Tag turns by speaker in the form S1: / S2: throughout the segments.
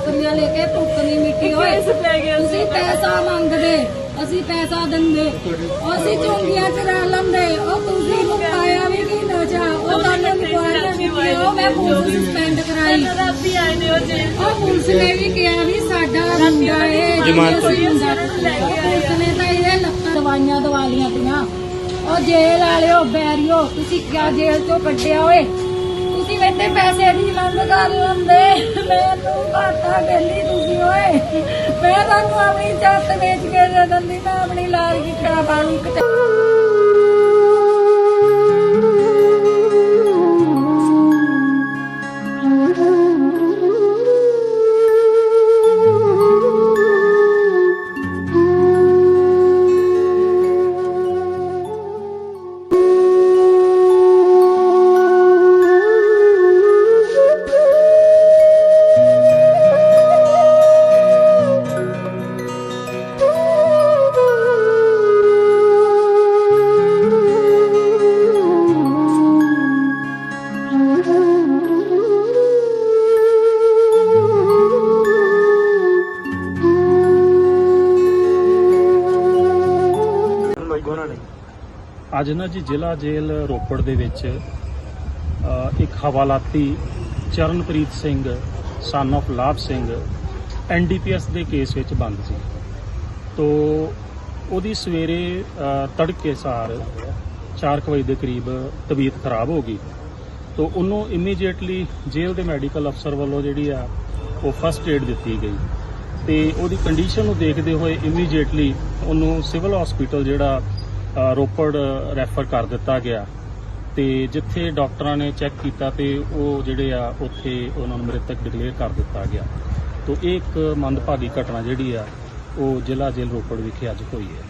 S1: ਬੱਕਰੀਆਂ ਲੈ ਕੇ ਪੁੱਤਨੀ ਮਿੱਟੀ ਹੋਏ। ਤੁਸੀਂ ਪੈਸਾ ਮੰਗਦੇ ਅਸੀਂ ਪੈਸਾ ਦਿੰਦੇ। ਅਸੀਂ ਚੁੰਗੀਆਂ ਚ ਰਹਿ ਲੰਦੇ। ਉਹ ਤੁਸੀਂ ਨੂੰ ਪਾਇਆ ਵੀ ਕੀ ਨਸ਼ਾ ਉਹ ਤੁਹਾਨੂੰ ਨਿਕਵਾਇਆ ਵੀ ਉਹ ਮੈਂ ਪੁਲਿਸ ਸਸਪੈਂਡ ਕਰਾਈ। ਉਹ ਪੁਲਿਸ ਨੇ ਵੀ ਕਿਹਾ ਵੀ ਸਾਡਾ ਮੁੰਡਾ ਇਹ
S2: ਜਮਾਨਤ
S1: ਪੁਲਿਸ ਨੇ ਤਾਂ ਇਹਦੇ ਲੱਤਾਂ ਦਵਾਈਆਂ ਦਵਾ ਲੀਆਂ ਤੀਆਂ ਉਹ ਜੇਲ੍ਹ ਵਾਲਿਓ ਬੈਰੀਓ ਤੁਸੀਂ ਕਿਆ ਜੇਲ੍ਹ ਚੋਂ ਕੱਢਿਆ ਓਏ? ਤੁਸੀਂ ਮੈਤੇ ਪੈਸੇ ਦੀ ਮੰਗ ਕਰ ਲੈਂਦੇ। ਮੈਂ ਤੂੰ ਘਾਟਾ ਕਹਿੰਦੀ ਤੁਸੀਂ ਓਏ। ਮੈਂ ਤੁਹਾਨੂੰ ਆਪਣੀ ਚੱਤ ਵੇਚ ਕੇ ਦੇ ਦਿੰਦੀ, ਮੈਂ ਆਪਣੀ ਲਾਲ ਕੀ ਖੜਾ ਪਾਣੀ
S3: ਅੱਜ ਨਾ ਜੀ ਜ਼ਿਲ੍ਹਾ ਜੇਲ੍ਹ ਰੋਪੜ ਦੇ ਵਿੱਚ ਇੱਕ ਹਵਾਲਾਤੀ ਚਰਨਪ੍ਰੀਤ ਸਿੰਘ ਸਨ of ਲਾਭ ਸਿੰਘ ਐਨਡੀਪੀਐਸ ਦੇ ਕੇਸ ਵਿੱਚ ਬੰਦ ਸੀ। ਤੋ ਉਹਦੀ ਸਵੇਰੇ ਤੜਕੇ ਸਾਰ 4 ਵਜੇ ਦੇ ਕਰੀਬ ਤਬੀਅਤ ਖਰਾਬ ਹੋ ਗਈ। ਤੋ ਉਹਨੂੰ ਇਮੀਡੀਏਟਲੀ ਜੇਲ੍ਹ ਦੇ ਮੈਡੀਕਲ ਅਫਸਰ ਵੱਲੋਂ ਜਿਹੜੀ ਆ, ਉਹ ਫਸਟ ਏਡ ਦਿੱਤੀ ਗਈ। ਤੇ ਉਹਦੀ ਕੰਡੀਸ਼ਨ ਨੂੰ ਦੇਖਦੇ ਹੋਏ ਇਮੀਡੀਏਟਲੀ ਉਹਨੂੰ ਸਿਵਲ ਹਸਪੀਟਲ ਜਿਹੜਾ ਰੋਪੜ ਰੈਫਰ ਕਰ ਦਿੱਤਾ ਗਿਆ। ਤੇ ਜਿੱਥੇ ਡਾਕਟਰਾਂ ਨੇ ਚੈੱਕ ਕੀਤਾ ਤੇ ਉਹ ਜਿਹੜੇ ਆ ਉੱਥੇ ਉਹਨਾਂ ਨੂੰ ਮ੍ਰਿਤਕ ਡਿਕਲੇਅਰ ਕਰ ਦਿੱਤਾ ਗਿਆ। ਤੋ ਇਹ ਇੱਕ ਮੰਦਭਾਗੀ ਘਟਨਾ ਜਿਹੜੀ ਆ ਉਹ ਜ਼ਿਲ੍ਹਾ ਜੇਲ੍ਹ ਰੋਪੜ ਵਿਖੇ ਅੱਜ ਹੋਈ ਹੈ।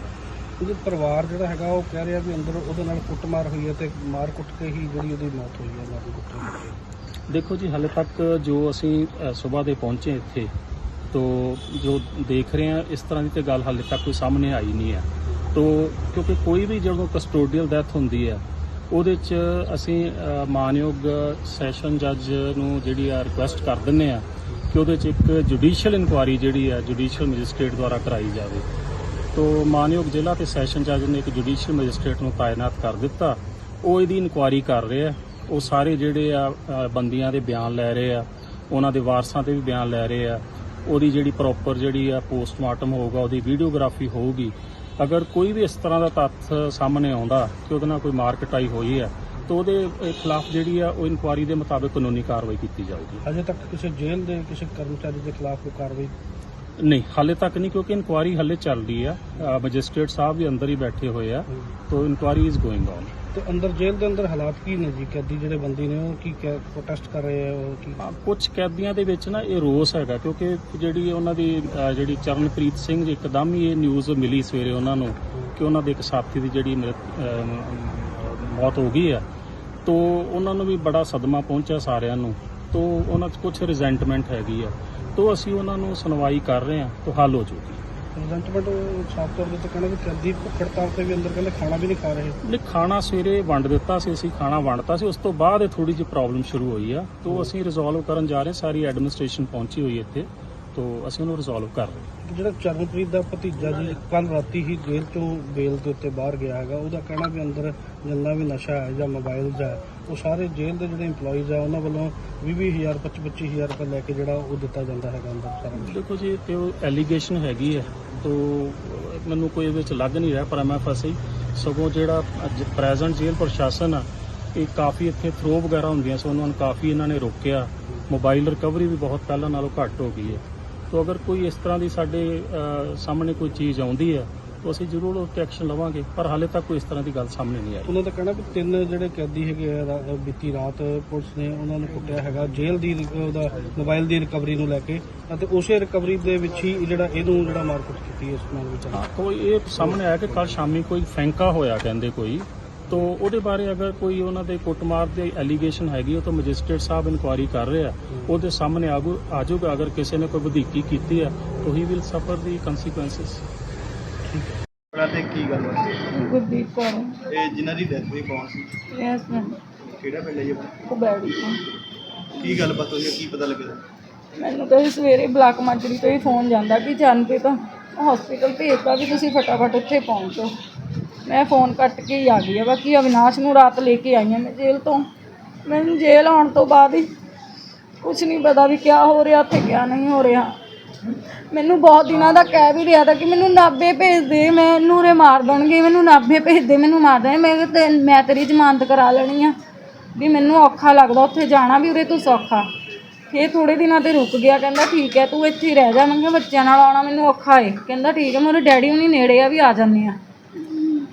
S4: ਉਹਦੇ ਪਰਿਵਾਰ ਜਿਹੜਾ ਹੈਗਾ ਉਹ ਕਹਿ ਰਿਹਾ ਵੀ ਅੰਦਰ ਉਹਦੇ ਨਾਲ ਕੁੱਟਮਾਰ ਹੋਈ ਹੈ ਤੇ ਮਾਰ ਕੁੱਟ ਕੇ ਹੀ ਜਿਹੜੀ ਉਹਦੀ ਮੌਤ ਹੋਈ ਹੈ ਮਾਰ ਕੁੱਟ ਕੇ
S3: ਦੇਖੋ ਜੀ ਹਾਲੇ ਤੱਕ ਜੋ ਅਸੀਂ ਸਵੇਰ ਦੇ ਪਹੁੰਚੇ ਇੱਥੇ ਤੋ ਜੋ ਦੇਖ ਰਹੇ ਹਾਂ ਇਸ ਤਰ੍ਹਾਂ ਦੀ ਤੇ ਗੱਲ ਹਾਲੇ ਤੱਕ ਕੋਈ ਸਾਹਮਣੇ ਆਈ ਨਹੀਂ ਹੈ। ਤੋ, ਕਿਉਂਕਿ ਕੋਈ ਵੀ ਜਦੋਂ ਕਸਟੋਡੀਅਲ ਡੈਥ ਹੁੰਦੀ ਹੈ, ਉਹਦੇ 'ਚ ਅਸੀਂ ਮਾਨਯੋਗ ਸੈਸ਼ਨ ਜੱਜ ਨੂੰ ਜਿਹੜੀ ਆ ਰਿਕੁਐਸਟ ਕਰ ਦਿੰਨੇ ਆ ਕਿ ਉਹਦੇ 'ਚ ਇੱਕ ਜੁਡੀਸ਼ੀਅਲ ਇਨਕੁਆਰੀ ਜਿਹੜੀ ਆ ਜੁਡੀਸ਼ੀਅਲ ਮੈਜਿਸਟ੍ਰੇਟ ਦੁਆਰਾ ਕਰਾਈ ਜਾਵੇ। ਤੋ ਮਾਨਯੋਗ ਜ਼ਿਲ੍ਹਾ ਤੇ ਸੈਸ਼ਨ ਜੱਜ ਨੇ ਇੱਕ ਜੁਡੀਸ਼ੀਅਲ ਮੈਜਿਸਟ੍ਰੇਟ ਨੂੰ ਤਾਇਨਾਤ ਕਰ ਦਿੱਤਾ। ਉਹ ਇਹਦੀ ਇਨਕੁਆਰੀ ਕਰ ਰਹੇ ਆ। ਉਹ ਸਾਰੇ ਜਿਹੜੇ ਆ ਬੰਦੀਆਂ ਦੇ ਬਿਆਨ ਲੈ ਰਹੇ ਆ। ਉਹਨਾਂ ਦੇ ਵਾਰਸਾਂ ਤੇ ਵੀ ਬਿਆਨ ਲੈ ਰਹੇ ਆ। ਉਹਦੀ ਜਿਹੜੀ ਪ੍ਰੋਪਰ ਜਿਹੜੀ ਆ ਪੋਸਟਮਾਰਟਮ ਹੋਊਗਾ, ਉਹਦੀ ਵੀਡੀਓਗ੍ਰਾਫੀ ਹੋਊਗੀ। ਅਗਰ ਕੋਈ ਵੀ ਇਸ ਤਰ੍ਹਾਂ ਦਾ ਤੱਥ ਸਾਹਮਣੇ ਆਉਂਦਾ ਕਿ ਉਹਦੇ ਨਾਲ ਕੋਈ ਮਾਰਕਟਾਈ ਹੋਈ ਹੈ ਤਾਂ ਉਹਦੇ ਖਿਲਾਫ ਜਿਹੜੀ ਆ ਉਹ ਇਨਕੁਆਰੀ ਦੇ ਮੁਤਾਬਕ ਕਾਨੂੰਨੀ ਕਾਰਵਾਈ ਕੀਤੀ ਜਾਊਗੀ।
S4: ਅਜੇ ਤੱਕ ਕਿਸੇ ਜੇਲ੍ਹ ਦੇ ਕਿਸੇ ਕਰਮਚਾਰੀ ਦੇ ਖਿਲਾਫ ਕੋਈ ਕਾਰਵਾਈ?
S3: ਨਹੀਂ ਹਾਲੇ ਤੱਕ ਨਹੀਂ ਕਿਉਂਕਿ ਇਨਕੁਆਰੀ ਹਾਲੇ ਚੱਲ ਰਹੀ ਆ ਮੈਜਿਸਟ੍ਰੇਟ ਸਾਹਿਬ ਵੀ ਅੰਦਰ ਹੀ ਬੈਠੇ ਹੋਏ ਆ ਤੋ ਇਨਕੁਆਰੀ ਇਜ਼ ਗੋਇੰਗ ਔਨ
S4: ਤੇ ਅੰਦਰ ਜੇਲ੍ਹ ਦੇ ਅੰਦਰ ਹਾਲਾਤ ਕੀ ਨੇ ਜੀ? ਕੈਦੀ ਜਿਹੜੇ ਬੰਦੀ ਨੇ ਉਹ ਕੀ ਪ੍ਰੋਟੈਸਟ ਕਰ ਰਹੇ ਆ ਉਹ ਕੀ?
S3: ਹਾਂ ਕੁਝ ਕੈਦੀਆਂ ਦੇ ਵਿੱਚ ਨਾ ਇਹ ਰੋਸ ਹੈਗਾ ਕਿਉਂਕਿ ਜਿਹੜੀ ਉਹਨਾਂ ਦੀ ਅਹ, ਜਿਹੜੀ ਚਰਨਪ੍ਰੀਤ ਸਿੰਘ ਜੀ ਇੱਕਦਮ ਹੀ ਇਹ ਨਿਊਜ਼ ਮਿਲੀ ਸਵੇਰੇ ਉਹਨਾਂ ਨੂੰ ਕਿ ਉਹਨਾਂ ਦੇ ਇੱਕ ਸਾਥੀ ਦੀ ਜਿਹੜੀ ਮ੍ਰਿਤ- ਅਹ, ਮੌਤ ਹੋ ਗਈ ਆ। ਤੋ ਉਹਨਾਂ ਨੂੰ ਵੀ ਬੜਾ ਸਦਮਾ ਪਹੁੰਚਿਆ ਸਾਰਿਆਂ ਨੂੰ। ਤੋ ਉਹਨਾਂ 'ਚ ਕੁਝ ਰਿਜ਼ੈਂਟਮੈਂਟ ਹੈਗੀ ਆ। ਤੋ ਅਸੀਂ ਉਹਨਾਂ ਨੂੰ ਸੁਣਵਾਈ ਕਰ ਰਹੇ ਹਾਂ ਤੋ ਹੱਲ ਹੋ ਜੂਗੀ। ਜਾਊਗੀ
S4: ਪ੍ਰੈਜ਼ੈਂਟਮੈਂਟ ਸਾਫ਼ ਤੌਰ ਤੇ ਕਹਿੰਦੇ ਵੀ ਕੈਦੀ ਭੁੱਖ ਹੜਤਾਲ ਤੇ ਵੀ ਅੰਦਰ ਕਹਿੰਦੇ ਖਾਣਾ ਵੀ ਨਹੀਂ ਖਾ ਰਹੇ।
S3: ਨਹੀਂ ਖਾਣਾ ਸਵੇਰੇ ਵੰਡ ਦਿੱਤਾ ਸੀ ਅਸੀਂ ਖਾਣਾ ਵੰਡਤਾ ਸੀ ਉਸ ਤੋਂ ਬਾਅਦ ਇਹ ਥੋੜੀ ਜਿਹੀ ਪ੍ਰੋਬਲਮ ਸ਼ੁਰੂ ਹੋਈ ਆ। ਤੋ ਅਸੀਂ ਰਿਜ਼ੋਲਵ ਕਰਨ ਜਾ ਰਹੇ। ਸਾਰੀ ਐਡਮਿਨਿਸਟ੍ਰੇਸ਼ਨ ਪਹੁੰਚੀ ਹੋਈ ਇੱਥੇ। ਤੋ ਅਸੀਂ ਉਹਨੂੰ ਰਿਜ਼ੋਲਵ ਕਰ ਰਹੇ ਹਾਂ।
S4: ਤੇ ਜਿਹੜਾ ਚਰਨਪ੍ਰੀਤ ਦਾ ਭਤੀਜਾ ਜੀ ਕੱਲ ਰਾਤੀ ਹੀ ਜੇਲ੍ਹ ਚੋਂ ਬੇਲ ਦੇ ਉੱਤੇ ਬਾਹਰ ਗਿਆ ਹੈਗਾ ਉਹਦਾ ਕਹਿਣਾ ਵੀ ਅੰਦਰ ਜਿੰਨਾ ਵੀ ਨਸ਼ਾ ਹੈ ਜਾਂ ਮੋਬਾਈਲਸ ਹੈ ਉਹ ਸਾਰੇ ਜੇਲ੍ਹ ਦੇ ਜਿਹੜੇ EMPLOYEES ਆ ਉਹਨਾਂ ਵੱਲੋਂ 20000 25000 ਰੁਪਏ ਲੈ ਕੇ ਜਿਹੜਾ ਉਹ ਦਿੱਤਾ ਜਾਂਦਾ ਹੈਗਾ ਅੰਦਰ ਸਾਰਾ।
S3: ਦੇਖੋ ਜੀ ਤੇ ਉਹ ਐਲੀਗੇਸ਼ਨ ਹੈਗੀ ਹੈ ਤੋ ਮੈਨੂੰ ਕੋਈ ਇਹਦੇ ਵਿੱਚ ਲੱਗ ਨਹੀਂ ਰਿਹਾ ਪਰ ਮੈਂ ਫਸੀ ਸਗੋਂ ਜਿਹੜਾ ਪ੍ਰੈਜ਼ੈਂਟ ਜੇਲ੍ਹ ਪ੍ਰਸ਼ਾਸਨ ਆ ਇਹ ਕਾਫੀ ਇੱਥੇ ਥਰੋ ਵਗੈਰਾ ਹੁੰਦੀਆਂ ਸੋ ਉਹਨਾਂ ਨੂੰ ਕਾਫੀ ਇਹਨਾਂ ਨੇ ਰੋਕਿਆ ਮੋਬਾਈਲ ਰਿਕਵਰੀ ਵੀ ਬਹੁਤ ਪਹਿਲਾਂ ਨਾਲੋਂ ਘੱਟ ਹੋ ਗਈ ਹੈ ਤੋ ਅਗਰ ਕੋਈ ਇਸ ਤਰ੍ਹਾਂ ਦੀ ਸਾਡੇ ਸਾਹਮਣੇ ਕੋਈ ਚੀਜ਼ ਆਉਂਦੀ ਹੈ ਤਾਂ ਅਸੀਂ ਜ਼ਰੂਰ ਉਸ ਤੇ ਐਕਸ਼ਨ ਲਵਾਂਗੇ ਪਰ ਹਾਲੇ ਤੱਕ ਕੋਈ ਇਸ ਤਰ੍ਹਾਂ ਦੀ ਗੱਲ ਸਾਹਮਣੇ ਨਹੀਂ ਆਈ।
S4: ਉਹਨਾਂ ਦਾ ਕਹਿਣਾ ਵੀ ਤਿੰਨ ਜਿਹੜੇ ਕੈਦੀ ਹੈਗੇ ਆ ਰਾ- ਬੀਤੀ ਰਾਤ ਪੁਲਿਸ ਨੇ ਉਹਨਾਂ ਨੂੰ ਕੁੱਟਿਆ ਹੈਗਾ ਜੇਲ੍ਹ ਦੀ ਉਹਦਾ ਮੋਬਾਈਲ ਦੀ ਰਿਕਵਰੀ ਨੂੰ ਲੈ ਕੇ ਅਤੇ ਉਸੇ ਰਿਕਵਰੀ ਦੇ ਵਿੱਚ ਹੀ ਜਿਹੜਾ ਇਹਨੂੰ ਜਿਹੜਾ ਮਾਰਕੁੱਟ ਕੀਤੀ ਇਸ ਨਾਲ ਵਿੱਚ
S3: ਹਾਂ ਕੋਈ ਇਹ ਸਾਹਮਣੇ ਆਇਆ ਕਿ ਕੱਲ ਸ਼ਾਮੀ ਕੋਈ ਫੈਂਕਾ ਹੋਇਆ ਕਹਿੰਦੇ ਕੋਈ। ਤੋ ਉਹਦੇ ਬਾਰੇ ਅਗਰ ਕੋਈ ਉਹਨਾਂ ਦੇ ਕੁੱਟਮਾਰ ਦੇ ਐਲੀਗੇਸ਼ਨ ਹੈਗੀ ਉਹ ਤਾਂ ਮੈਜਿਸਟ੍ਰੇਟ ਸਾਹਿਬ ਇਨਕੁਆਇਰੀ ਕਰ ਰਹੇ ਆ। ਉਹਦੇ ਸਾਹਮਣੇ ਆਗੂ ਆਜੂਗਾ ਅਗਰ ਕਿਸੇ ਨੇ ਕੋਈ ਵਧੀਕੀ ਕੀਤੀ ਆ ਤਾਂ ਹੀ ਵਿਲ ਸਫਰ ਦੀ ਕਨਸੀਕੁਐਂਸਸ
S2: ਤੇ ਕੀ ਗੱਲ ਵਾ
S1: ਗੁਰਦੀਪ ਕੌਰ।
S2: ਇਹ ਜਿਨ੍ਹਾਂ ਦੀ ਡੈਥ ਹੋਈ ਕੌਣ ਸੀ?
S1: Yes ma'am.
S2: ਕਿਹੜਾ ਪਿੰਡ ਹੈ ਜੀ ਆਪਣਾ?
S1: ਕੁਬੈੜੀ ਤੋਂ।
S2: ਕੀ ਗੱਲਬਾਤ ਹੋਈ ਹੈ? ਕੀ ਪਤਾ ਲੱਗਿਆ?
S1: ਮੈਨੂੰ ਤਾਂ ਇਹ ਸਵੇਰੇ ਬਲਾਕ ਮਾਜਰੀ ਤੋਂ ਹੀ ਫੋਨ ਜਾਂਦਾ ਕਿ ਜਾਨਪ੍ਰੀਤ ਹਸਪੀਟਲ ਭੇਜਤਾ ਵੀ ਤੁਸੀਂ ਫਟਾਫਟ ਉੱਥੇ ਪਹੁੰਚੋ। ਮੈਂ ਫੋਨ ਕੱਟ ਕੇ ਹੀ ਆ ਗਈ ਆ, ਬਾਕੀ ਅਵਿਨਾਸ਼ ਨੂੰ ਰਾਤ ਲੈ ਕੇ ਆਈ ਹਾਂ ਮੈਂ ਜੇਲ੍ਹ ਤੋਂ। ਮੈਨੂੰ ਜੇਲ੍ਹ ਆਉਣ ਤੋਂ ਬਾਅਦ ਹੀ ਕੁਝ ਨਹੀਂ ਪਤਾ ਵੀ ਕਿਆ ਹੋ ਰਿਹਾ ਤੇ ਕਿਆ ਨਹੀਂ ਹੋ ਰਿਹਾ। ਮੈਨੂੰ ਬਹੁਤ ਦਿਨਾਂ ਦਾ ਕਹਿ ਵੀ ਰਿਹਾ ਤਾਂ ਕਿ ਮੈਨੂੰ ਨਾਭੇ ਭੇਜ ਦੇ ਮੈਨੂੰ ਉਰੇ ਮਾਰ ਦੇਣਗੇ, ਮੈਨੂੰ ਨਾਭੇ ਭੇਜ ਦੇ, ਮੈਨੂੰ ਮਾਰ ਦੇਣਗੇ, ਮੈਂ ਤੇ ਮੈਂ ਤੇਰੀ ਜ਼ਮਾਨਤ ਕਰਾ ਲੈਣੀ ਆ। ਵੀ ਮੈਨੂੰ ਔਖਾ ਲੱਗਦਾ ਉੱਥੇ ਜਾਣਾ ਵੀ ਉਰੇ ਤੂੰ ਸੌਖਾ। ਇਹ ਥੋੜੇ ਦਿਨਾਂ ਤੇ ਰੁਕ ਗਿਆ, ਕਹਿੰਦਾ ਠੀਕ ਹੈ, ਤੂੰ ਇੱਥੇ ਹੀ ਰਹਿ ਜਾ। ਮੈਂ ਕਿਹਾ ਬੱਚਿਆਂ ਨਾਲ ਆਉਣਾ ਮੈਨੂੰ ਔਖਾ ਏ। ਕਹਿੰਦਾ ਠੀਕ ਹੈ, ਮੇਰੇ ਡੈਡੀ ਹੁਣੀ ਨੇੜੇ ਆ, ਵੀ ਆ ਜਾਂਦੇ ਆ।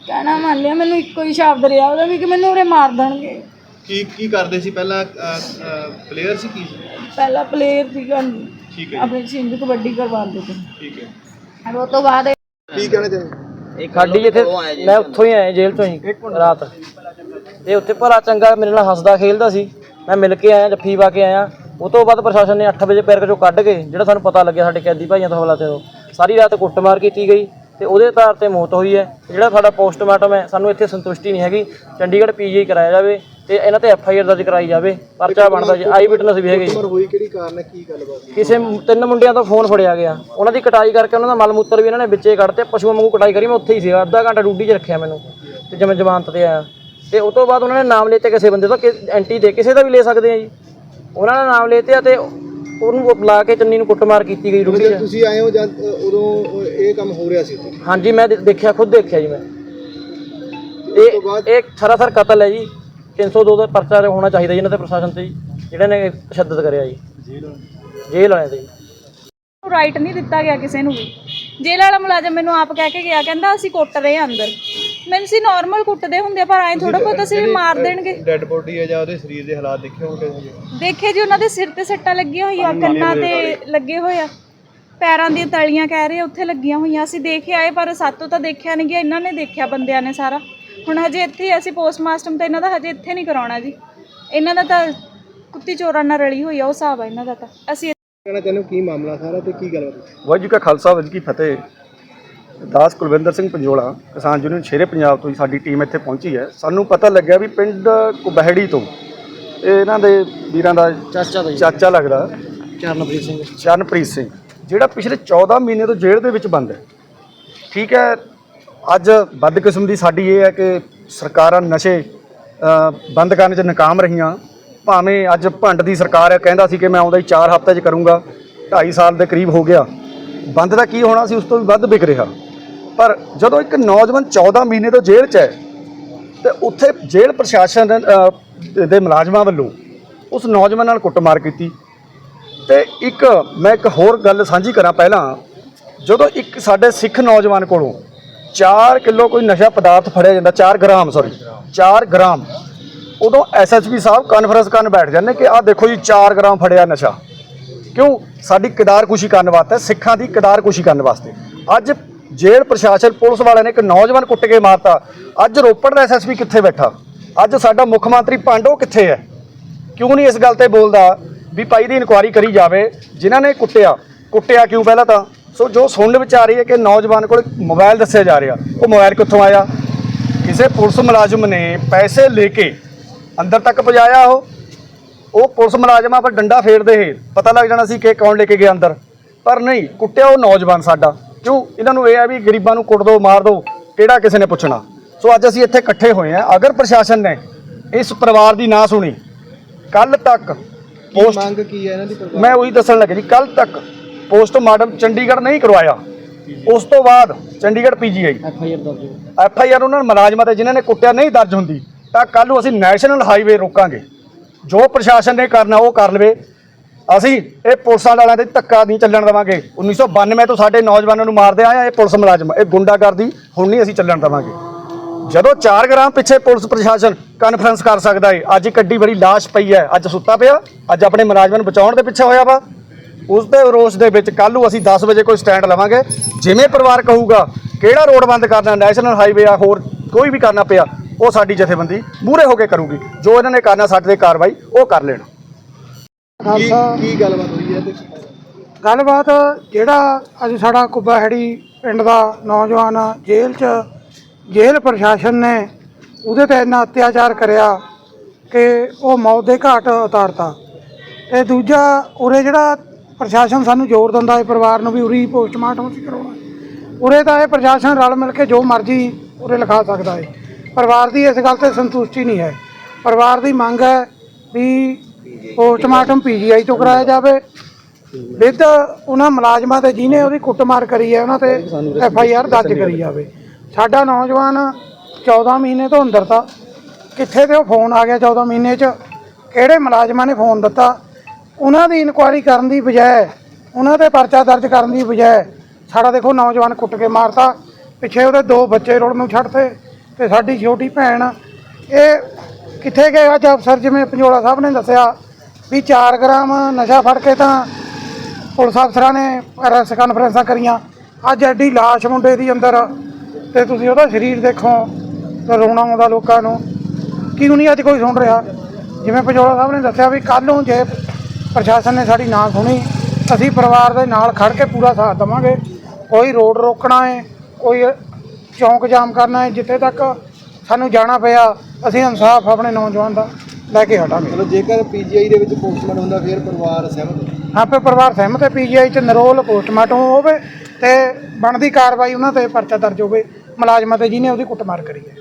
S1: ਕਹਿਣਾ ਮੰਨ ਲਿਆ ਮੈਨੂੰ ਇੱਕੋ ਹੀ ਸ਼ਬਦ ਰਿਹਾ ਉਹਦਾ ਵੀ ਕਿ ਮੈਨੂੰ ਉਰੇ ਮਾਰ ਦੇਣਗੇ।
S2: ਕੀ ਕੀ ਕਰਦੇ ਸੀ? ਪਹਿਲਾਂ ਪਲੇਅਰ ਸੀ ਕੀ? ਸੀ?
S1: ਪਹਿਲਾ ਪਲੇਅਰ ਸੀਗਾ
S2: ਠੀਕ ਹੈ
S1: ਆਪਣੇ ਸਿੰਧ ਕਬੱਡੀ ਕਰਵਾਉਂਦੇ ਤੇ
S2: ਠੀਕ ਹੈ।
S1: ਔਰ ਉਹ ਤੋਂ ਬਾਅਦ
S2: ਕੀ ਕਹਿਣਾ ਚਾਹੁੰਦੇ?
S5: ਸਾਡੀ ਜਿੱਥੇ ਮੈਂ ਉੱਥੋਂ ਹੀ ਆਇਆ ਜੇਲ੍ਹ ਤੋਂ ਹੀ ਰਾਤ। ਤੇ ਉੱਥੇ ਭਲਾ ਚੰਗਾ ਮੇਰੇ ਨਾਲ ਹੱਸਦਾ ਖੇਲਦਾ ਸੀ। ਮੈਂ ਮਿਲ ਕੇ ਆਇਆ ਜੱਫੀ ਪਾ ਕੇ ਆਇਆ। ਉਹ ਤੋਂ ਬਾਅਦ ਪ੍ਰਸ਼ਾਸਨ ਨੇ 8 ਵਜੇ ਪੈਰ ਚੋਂ ਕੱਢ ਕੇ ਜਿਹੜਾ ਸਾਨੂੰ ਪਤਾ ਲੱਗਿਆ ਸਾਡੇ ਕੈਦੀ ਭਾਈਆਂ ਤੋਂ ਹਵਾਲਾ ਤੇ ਉਹ ਸਾਰੀ ਰਾਤ ਕੁੱਟਮਾਰ ਕੀਤੀ ਗਈ। ਤੇ ਉਹਦੇ ਆਧਾਰ ਤੇ ਮੌਤ ਹੋਈ ਹੈ। ਜਿਹੜਾ ਸਾਡਾ ਪੋਸਟਮਾਰਟਮ ਹੈ ਸਾਨੂੰ ਇੱਥੇ ਸੰਤੁਸ਼ਟੀ ਨਹੀਂ ਹੈਗੀ। ਚੰਡੀਗੜ੍ਹ ਪੀਜੀ ਕਰਾਇਆ ਜਾਵੇ ਤੇ ਇਹਨਾਂ ਤੇ ਐਫ ਆਈ ਆਰ ਦਰਜ ਕਰਾਈ ਜਾਵੇ। ਪਰਚਾ ਬਣਦਾ ਜੀ। ਆਈ ਵਿਟਨੈਸ ਵੀ ਹੈਗੇ ਜੀ।
S2: ਉਮਰ ਹੋਈ ਕਿਹੜੀ ਕਾਰਨ ਹੈ? ਕੀ ਗੱਲਬਾਤ ਸੀ?
S5: ਕਿਸੇ ਤਿੰਨ ਮੁੰਡਿਆਂ ਤੋਂ ਫੋਨ ਫੜਿਆ ਗਿਆ। ਉਹਨਾਂ ਦੀ ਕਟਾਈ ਕਰਕੇ ਉਹਨਾਂ ਦਾ ਮਲ ਮੂਤਰ ਵੀ ਇਹਨਾਂ ਨੇ ਵਿੱਚੇ ਕੱਢਤੇ। ਪਸ਼ੂਆਂ ਵਾਂਗੂ ਕਟਾਈ ਕਰੀ। ਮੈਂ ਉੱਥੇ ਹੀ ਸੀਗਾ। ਅੱਧਾ ਘੰਟਾ ਡਿਊਟੀ 'ਚ ਰੱਖਿਆ ਮੈਨੂੰ। ਤੇ ਜਿਵੇਂ ਜ਼ਮਾਨਤ ਤੇ ਆਇਆ। ਤੇ ਉਸ ਤੋਂ ਬਾਅਦ ਉਹਨਾਂ ਨੇ ਨਾਮ ਲੇਤੇ ਕਿਸੇ ਬੰਦੇ ਦਾ ਐਂਟੀ ਦੇ ਕਿਸੇ ਦਾ ਵੀ ਲੈ ਸਕਦੇ ਆ ਜੀ। ਉਹਨਾਂ ਨੇ ਨਾਮ ਲੇਤੇ ਆ ਤੇ ਉਹਨੂੰ ਬੁਲਾ ਕੇ ਚੰਨੀ ਨੂੰ ਕੁੱਟਮਾਰ ਕੀਤੀ ਗਈ 'ਚ।
S2: ਤੁਸੀਂ ਆਏ ਹੋ ਜਦ ਅ, ਉਦੋਂ ਇਹ ਕੰਮ ਹੋ ਰਿਹਾ ਸੀ ਉੱਥੇ
S5: ਹਾਂਜੀ ਮੈਂ ਦੇ- ਦੇਖਿਆ ਖੁਦ ਦੇਖਿਆ ਜੀ ਮੈਂ। ਇਹ ਇਹ ਸਰਾਸਰ ਕਤਲ ਹੈ ਜੀ। 302 ਦਾ ਪਰਚਾ ਹੋਣਾ ਚਾਹੀਦਾ ਜੀ ਇਹਨਾਂ ਤੇ ਪ੍ਰਸ਼ਾਸਨ ਤੇ ਜੀ ਜਿਹੜੇ ਨੇ ਤਸ਼ੱਦਦ ਕਰਿਆ ਜੀ। ਜੇਲ੍ਹ ਵਾਲਿਆਂ ਤੇ ਜੀ।
S6: ਰਾਈਟ ਨਹੀਂ ਦਿੱਤਾ ਗਿਆ ਕਿਸੇ ਨੂੰ ਵੀ। ਜੇਲ੍ਹ ਵਾਲਾ ਮੁਲਾਜ਼ਮ ਮੈਨੂੰ ਆਪ ਕਹਿ ਕੇ ਗਿਆ ਕਹਿੰਦਾ ਅਸੀਂ ਕੁੱਟ ਰਹੇ ਹਾਂ ਅੰਦਰ। ਮੈਨੂੰ ਸੀ ਨਾਰਮਲ ਕੁੱਟਦੇ ਹੁੰਦੇ ਆ, ਪਰ ਐਂ ਥੋੜਾ ਬਹੁਤ ਅਸੀਂ ਵੀ ਮਾਰ ਦੇਣਗੇ।
S2: ਡੈੱਡ ਬੋਡੀ ਹੈ ਜਾਂ ਉਹਦੇ ਸਰੀਰ ਦੇ ਹਾਲਾਤ ਦੇਖੇ ਹੋਣਗੇ
S6: ਦੇਖੇ ਜੀ ਉਹਨਾਂ ਦੇ ਸਿਰ ਤੇ ਸੱਟਾਂ ਲੱਗੀਆਂ ਹੋਈਆਂ ਕੰਨਾਂ ਤੇ ਲੱਗੇ ਹੋਏ ਆ। ਪੈਰਾਂ ਦੀਆਂ ਤਲੀਆਂ ਕਹਿ ਰਹੇ ਆ, ਉੱਥੇ ਲੱਗੀਆਂ ਹੋਈਆਂ। ਅਸੀਂ ਦੇਖ ਆਏ ਪਰ ਸਾਤੋਂ ਤਾਂ ਦੇਖਿਆ ਨਹੀਂ ਗਿਆ ਇਹਨਾਂ ਨੇ ਦੇਖਿਆ ਬੰਦਿਆਂ ਨੇ ਸਾਰਾ। ਹੁਣ ਹਜੇ ਇੱਥੇ ਅਸੀਂ ਪੋਸਟਮਾਸਟਰ ਤਾਂ ਇਹਨਾਂ ਦਾ ਹਜੇ ਇੱਥੇ ਨਹੀਂ ਕਰਾਉਣਾ ਜੀ। ਇਹਨਾਂ ਦਾ ਤਾਂ ਕੁੱਤੀ ਚੋਰਾਂ ਨਾਲ ਰਲੀ ਹੋਈ ਆ ਉਹ ਹਿਸਾਬ ਆ ਇਹਨਾਂ ਦਾ ਤਾਂ। ਅਸੀਂ
S2: ਕਹਿਣਾ ਚਾਹੁੰਦੇ ਹੋ ਕੀ ਮਾਮਲਾ ਸਾਰਾ ਤੇ ਕੀ?
S7: ਵਾਹਿਗੁਰੂ ਜੀ ਕਾ ਖਾਲਸਾ ਵਾਹਿਗੁਰੂ ਜੀ ਕੀ ਫਤਿਹ। ਦਾਸ ਕੁਲਵਿੰਦਰ ਸਿੰਘ ਪੰਜੋਲਾ ਕਿਸਾਨ ਯੂਨੀਅਨ ਸ਼ੇਰੇ ਪੰਜਾਬ ਤੋਂ ਹੀ ਸਾਡੀ ਟੀਮ ਇੱਥੇ ਪਹੁੰਚੀ ਹੈ। ਸਾਨੂੰ ਪਤਾ ਲੱਗਿਆ ਵੀ ਪਿੰਡ ਕੁਬਹਿੜੀ ਤੋਂ ਇਹ ਇਹਨਾਂ ਦੇ ਵੀਰਾਂ ਦਾ
S5: ਚਾਚਾ ਦਾ
S7: ਚਾਚਾ ਲੱਗਦਾ।
S5: ਚਰਨਪ੍ਰੀਤ ਸਿੰਘ।
S7: ਚਰਨਪ੍ਰੀਤ ਸਿੰਘ ਜਿਹੜਾ ਪਿਛਲੇ 14 ਮਹੀਨੇ ਤੋਂ ਜੇਲ੍ਹ ਦੇ ਵਿੱਚ ਬੰਦ ਹੈ। ਠੀਕ ਹੈ ਅੱਜ ਬਦਕਿਸਮ ਦੀ ਸਾਡੀ ਇਹ ਹੈ ਕਿ ਸਰਕਾਰਾਂ ਨਸ਼ੇ ਬੰਦ ਕਰਨ 'ਚ ਨਾਕਾਮ ਰਹੀਆਂ। ਭਾਵੇਂ ਅੱਜ ਭੰਡ ਦੀ ਸਰਕਾਰ ਹੈ ਕਹਿੰਦਾ ਸੀ ਕਿ ਮੈਂ ਆਉਂਦਾ ਹੀ 4 ਹਫ਼ਤੇ 'ਚ ਕਰੂੰਗਾ 2.5 ਸਾਲ ਦੇ ਕਰੀਬ ਹੋ ਗਿਆ। ਬੰਦ ਦਾ ਕੀ ਹੋਣਾ ਸੀ ਉਸ ਤੋਂ ਵੀ ਵੱਧ ਵਿਕ ਰਿਹਾ। ਪਰ ਜਦੋਂ ਇੱਕ ਨੌਜਵਾਨ 14 ਮਹੀਨੇ ਤੋਂ ਜੇਲ੍ਹ 'ਚ ਹੈ ਤੇ ਉੱਥੇ ਜੇਲ੍ਹ ਪ੍ਰਸ਼ਾਸਨ ਅ, ਦੇ ਮੁਲਾਜ਼ਮਾਂ ਵੱਲੋਂ ਉਸ ਨੌਜਵਾਨ ਨਾਲ ਕੁੱਟਮਾਰ ਕੀਤੀ। ਤੇ ਇੱਕ ਮੈਂ ਇੱਕ ਹੋਰ ਗੱਲ ਸਾਂਝੀ ਕਰਾਂ ਪਹਿਲਾਂ। ਜਦੋਂ ਇੱਕ ਸਾਡੇ ਸਿੱਖ ਨੌਜਵਾਨ ਕੋਲੋਂ 4 ਕਿਲੋ ਕੋਈ ਨਸ਼ਾ ਪਦਾਰਥ ਫੜਿਆ ਜਾਂਦਾ 4 ਗ੍ਰਾਮ ਸੌਰੀ 4 ਗ੍ਰਾਮ ਉਦੋਂ ਐਸਐਸਪੀ ਸਾਹਿਬ ਕਾਨਫਰੰਸ ਕਰਨ ਬੈਠ ਜਾਂਦੇ ਕਿ ਆਹ ਦੇਖੋ ਜੀ 4 ਗ੍ਰਾਮ ਫੜਿਆ ਨਸ਼ਾ। ਕਿਉਂ? ਸਾਡੀ ਕਿਦਾਰਕੁਸ਼ੀ ਕਰਨ ਵਾਸਤੇ ਸਿੱਖਾਂ ਦੀ ਕਿਦਾਰਕੁਸ਼ੀ ਕਰਨ ਵਾਸਤੇ। ਅੱਜ ਜੇਲ੍ਹ ਪ੍ਰਸ਼ਾਸਨ ਪੁਲਿਸ ਵਾਲਿਆਂ ਨੇ ਇੱਕ ਨੌਜਵਾਨ ਕੁੱਟ ਕੇ ਮਾਰਤਾ। ਅੱਜ ਰੋਪੜ ਦਾ ਐਸਐਸਪੀ ਕਿੱਥੇ ਬੈਠਾ? ਅੱਜ ਸਾਡਾ ਮੁੱਖ ਮੰਤਰੀ ਪਾਂਡੋ ਕਿੱਥੇ ਹੈ? ਕਿਉਂ ਨਹੀਂ ਇਸ ਗੱਲ ਤੇ ਬੋਲਦਾ ਵੀ ਭਾਈ ਦੀ ਇਨਕੁਆਇਰੀ ਕਰੀ ਜਾਵੇ, ਜਿਨ੍ਹਾਂ ਨੇ ਕੁੱਟਿਆ। ਕੁੱਟਿਆ ਕਿਉਂ ਪਹਿਲਾਂ ਤਾਂ? ਸੋ ਜੋ ਸੁਣਨ ਵਿੱਚ ਆ ਰਹੀ ਹੈ ਕਿ ਨੌਜਵਾਨ ਕੋਲ ਮੋਬਾਈਲ ਦੱਸਿਆ ਜਾ ਰਿਹਾ। ਉਹ ਮੋਬਾਈਲ ਕਿੱਥੋਂ ਆਇਆ? ਕਿਸੇ ਪੁਲਿਸ ਮੁਲਾਜ਼ਮ ਨੇ ਪੈਸੇ ਲੈ ਕੇ ਅੰਦਰ ਤੱਕ ਪਹੁੰਚਾਇਆ ਉਹ। ਉਹ ਪੁਲਿਸ ਮੁਲਾਜ਼ਮਾਂ ਪਰ ਡੰਡਾ ਫੇਰਦੇ ਹੈ ਪਤਾ ਲੱਗ ਜਾਣਾ ਸੀ ਕਿ ਕੌਣ ਲੈ ਕੇ ਗਿਆ ਅੰਦਰ। ਪਰ ਨਹੀਂ, ਕੁੱਟਿਆ ਉਹ ਨੌਜਵਾਨ ਸਾਡਾ। ਕਿਉਂ? ਇਹਨਾਂ ਨੂੰ ਇਹ ਹੈ ਵੀ ਗਰੀਬਾਂ ਨੂੰ ਕੁੱਟ ਦੋ ਮਾਰ ਦੋ ਕਿਹੜਾ ਕਿਸੇ ਨੇ ਪੁੱਛਣਾ? ਸੋ ਅੱਜ ਅਸੀਂ ਇੱਥੇ ਇਕੱਠੇ ਹੋਏ ਹਾਂ। ਅਗਰ ਪ੍ਰਸ਼ਾਸਨ ਨੇ ਇਸ ਪਰਿਵਾਰ ਦੀ ਨਾ ਸੁਣੀ ਕੱਲ ਤੱਕ ਪੋਸਟ
S2: ਮੰਗ ਕੀ ਹੈ ਇਹਨਾਂ ਦੀ ਪਰਿਵਾਰ
S7: ਮੈਂ ਉਹੀ ਦੱਸਣ ਲੱਗਾ ਜੀ ਕੱਲ ਤੱਕ ਪੋਸਟਮਾਰਟਮ ਚੰਡੀਗੜ੍ਹ ਨਹੀਂ ਕਰਵਾਇਆ। ਉਸ ਤੋਂ ਬਾਅਦ Chandigarh PGI.
S5: F I R ਦਰਜ।
S7: ਐਫ ਆਈ ਆਰ ਉਹਨਾਂ ਮੁਲਾਜ਼ਮਾਂ ਤੇ ਜਿਨ੍ਹਾਂ ਨੇ ਕੁੱਟਿਆ ਨਹੀਂ ਦਰਜ ਹੁੰਦੀ ਤਾਂ ਕੱਲ ਨੂੰ ਅਸੀਂ ਨੈਸ਼ਨਲ ਹਾਈਵੇ ਰੋਕਾਂਗੇ। ਜੋ ਪ੍ਰਸ਼ਾਸਨ ਨੇ ਕਰਨਾ ਉਹ ਕਰ ਲਵੇ। ਅਸੀਂ ਇਹ ਪੁਲਿਸ ਵਾਲਿਆਂ ਦੇ ਧੱਕਾ ਨਹੀਂ ਚੱਲਣ ਦੇਵਾਂਗੇ। 1992 ਤੋਂ ਸਾਡੇ ਨੌਜਵਾਨਾਂ ਨੂੰ ਮਾਰਦੇ ਆਏ ਆ ਇਹ ਪੁਲਿਸ ਮੁਲਾਜ਼ਮ। ਇਹ ਗੁੰਡਾਗਰਦੀ, ਹੁਣ ਨਹੀਂ ਅਸੀਂ ਚੱਲਣ ਦੇਵਾਂਗੇ। ਜਦੋਂ 4 ਗ੍ਰਾਮ ਪਿੱਛੇ ਪੁਲਿਸ ਪ੍ਰਸ਼ਾਸਨ ਕਾਨਫਰੰਸ ਕਰ ਸਕਦਾ ਏ, ਅੱਜ ਇੱਕ ਅੱਡੀ ਬੜੀ ਲਾਸ਼ ਪਈ ਹੈ, ਅੱਜ ਸੁੱਤਾ ਪਿਆ, ਅੱਜ ਆਪਣੇ ਮੁਲਾਜ਼ਮਾਂ ਨੂੰ ਬਚਾਉਣ ਦੇ ਪਿੱਛੇ ਹੋਇਆ ਵਾ। ਉਸ ਦੇ ਰੋਸ ਦੇ ਵਿੱਚ ਕੱਲ ਨੂੰ ਅਸੀਂ 10 ਵਜੇ ਕੋਈ ਸਟੈਂਡ ਲਵਾਂਗੇ। ਜਿਵੇਂ ਪਰਿਵਾਰ ਕਹੂਗਾ, ਕਿਹੜਾ ਰੋਡ ਬੰਦ ਕਰਨਾ ਨੈਸ਼ਨਲ ਹਾਈਵੇ ਆ, ਹੋਰ ਕੋਈ ਵੀ ਕਰਨਾ ਪਿਆ, ਉਹ ਸਾਡੀ ਜਥੇਬੰਦੀ ਮੂਹਰੇ ਹੋ ਕੇ ਕਰੂਗੀ। ਜੋ ਇਹਨਾਂ ਨੇ ਕਰਨਾ ਸਾਡੇ ਤੇ ਕਾਰਵਾਈ, ਉਹ ਕਰ ਲੈਣ।
S2: ਕੀ ਕੀ ਗੱਲਬਾਤ ਹੋਈ ਹੈ ਤੇ
S8: ਗੱਲਬਾਤ ਜਿਹੜਾ ਅੱਜ ਸਾਡਾ ਕੁੱਬਾਹੜੀ ਪਿੰਡ ਦਾ ਨੌਜਵਾਨ ਜੇਲ੍ਹ 'ਚ ਜੇਲ੍ਹ ਪ੍ਰਸ਼ਾਸਨ ਨੇ ਉਹਦੇ ਤੇ ਇੰਨਾ ਅਤਿਆਚਾਰ ਕਰਿਆ ਕਿ ਉਹ ਮੌਤ ਦੇ ਘਾਟ ਉਤਾਰਤਾ। ਤੇ ਦੂਜਾ ਉਰੇ ਜਿਹੜਾ ਪ੍ਰਸ਼ਾਸਨ ਸਾਨੂੰ ਜ਼ੋਰ ਦਿੰਦਾ ਹੈ ਪਰਿਵਾਰ ਨੂੰ ਵੀ ਉਰੀ ਪੋਸਟਮਾਰਟਮ ਅਸੀਂ ਕਰਾਉਣਾ। ਉਰੇ ਤਾਂ ਇਹ ਪ੍ਰਸ਼ਾਸਨ ਰਲ ਮਿਲ ਕੇ ਜੋ ਮਰਜ਼ੀ ਉਰੇ ਲਿਖਾ ਸਕਦਾ ਹੈ। ਪਰਿਵਾਰ ਦੀ ਇਸ ਗੱਲ ਤੇ ਸੰਤੁਸ਼ਟੀ ਨਹੀਂ ਹੈ। ਪਰਿਵਾਰ ਦੀ ਮੰਗ ਹੈ ਵੀ ਪੋਸਟਮਾਰਟਮ ਪੀਜੀਆਈ ਤੋਂ ਕਰਾਇਆ ਜਾਵੇ। ਵਿਦ ਉਹਨਾਂ ਮੁਲਾਜ਼ਮਾਂ ਤੇ ਜਿਹਨੇ ਉਹਦੀ ਕੁੱਟਮਾਰ ਕਰੀ ਹੈ ਉਹਨਾਂ ਤੇ ਐਫ ਆਈ ਆਰ ਦਰਜ ਕਰੀ ਜਾਵੇ। ਸਾਡਾ ਨੌਜਵਾਨ 14 ਮਹੀਨੇ ਤੋਂ ਅੰਦਰ ਤਾ। ਕਿੱਥੇ ਤੇ ਉਹ ਫੋਨ ਆ ਗਿਆ 14 ਮਹੀਨੇ 'ਚ? ਕਿਹੜੇ ਮੁਲਾਜ਼ਮਾਂ ਨੇ ਫੋਨ ਦਿੱਤਾ? ਉਹਨਾਂ ਦੀ ਇਨਕੁਆਇਰੀ ਕਰਨ ਦੀ ਬਜਾਏ ਉਹਨਾਂ ਤੇ ਪਰਚਾ ਦਰਜ ਕਰਨ ਦੀ ਬਜਾਏ ਸਾਡਾ ਦੇਖੋ ਨੌਜਵਾਨ ਕੁੱਟ ਕੇ ਮਾਰਤਾ। ਪਿੱਛੇ ਉਹਦੇ ਦੋ ਬੱਚੇ ਰੋਡ ਨੂੰ ਛੱਡਤੇ ਤੇ ਸਾਡੀ ਛੋਟੀ ਭੈਣ ਇਹ ਕਿੱਥੇ ਗਏ? ਅੱਜ ਅਫਸਰ ਜਿਵੇਂ ਪੰਜੋਲਾ ਸਾਹਿਬ ਨੇ ਦੱਸਿਆ ਵੀ 4 ਗ੍ਰਾਮ ਨਸ਼ਾ ਫੜ ਕੇ ਤਾਂ ਪੁਲਿਸ ਅਫਸਰਾਂ ਨੇ ਪ੍ਰੈਸ ਕਾਨਫਰੰਸਾਂ ਕਰੀਆਂ। ਅੱਜ ਐਡੀ ਲਾਸ਼ ਮੁੰਡੇ ਦੀ ਅੰਦਰ ਤੇ ਤੁਸੀਂ ਉਹਦਾ ਸਰੀਰ ਦੇਖੋ ਤਾਂ ਰੋਣਾ ਆਉਂਦਾ ਲੋਕਾਂ ਨੂੰ। ਕਿਉਂ ਨਹੀਂ ਅੱਜ ਕੋਈ ਸੁਣ ਰਿਹਾ? ਜਿਵੇਂ ਪੰਜੋਲਾ ਸਾਹਿਬ ਨੇ ਦੱਸਿਆ ਵੀ ਕੱਲ੍ਹ ਨੂੰ ਜੇ ਪ੍ਰਸ਼ਾਸਨ ਨੇ ਸਾਡੀ ਨਾ ਸੁਣੀ, ਅਸੀਂ ਪਰਿਵਾਰ ਦੇ ਨਾਲ ਖੜ ਕੇ ਪੂਰਾ ਸਾਥ ਦੇਵਾਂਗੇ। ਕੋਈ ਰੋਡ ਰੋਕਣਾ ਹੈ, ਕੋਈ ਚੌਂਕ ਜਾਮ ਕਰਨਾ ਹੈ, ਜਿੱਥੇ ਤੱਕ ਸਾਨੂੰ ਜਾਣਾ ਪਿਆ, ਅਸੀਂ ਇਨਸਾਫ ਆਪਣੇ ਨੌਜਵਾਨ ਦਾ ਲੈ ਕੇ ਹਟਾਂਗੇ।
S2: ਮਤਲਬ ਜੇਕਰ ਪੀਜੀਆਈ ਦੇ ਵਿੱਚ ਪੋਸਟਮਾਰਟਮ ਹੁੰਦਾ ਫਿਰ ਪਰਿਵਾਰ ਸਹਿਮਤ
S8: ਆਪੇ ਪਰਿਵਾਰ ਸਹਿਮਤ ਹੈ ਪੀਜੀਆਈ ਚ ਨਰੋਲ ਪੋਸਟਮਾਰਟਮ ਹੋਵੇ ਤੇ ਬਣਦੀ ਕਾਰਵਾਈ ਉਹਨਾਂ ਤੇ ਪਰਚਾ ਦਰਜ ਹੋਵੇ। ਮੁਲਾਜ਼ਮਾਂ ਤੇ ਜਿਹਨੇ ਉਹਦੀ ਕੁੱਟਮਾਰ ਕਰੀ ਹੈ।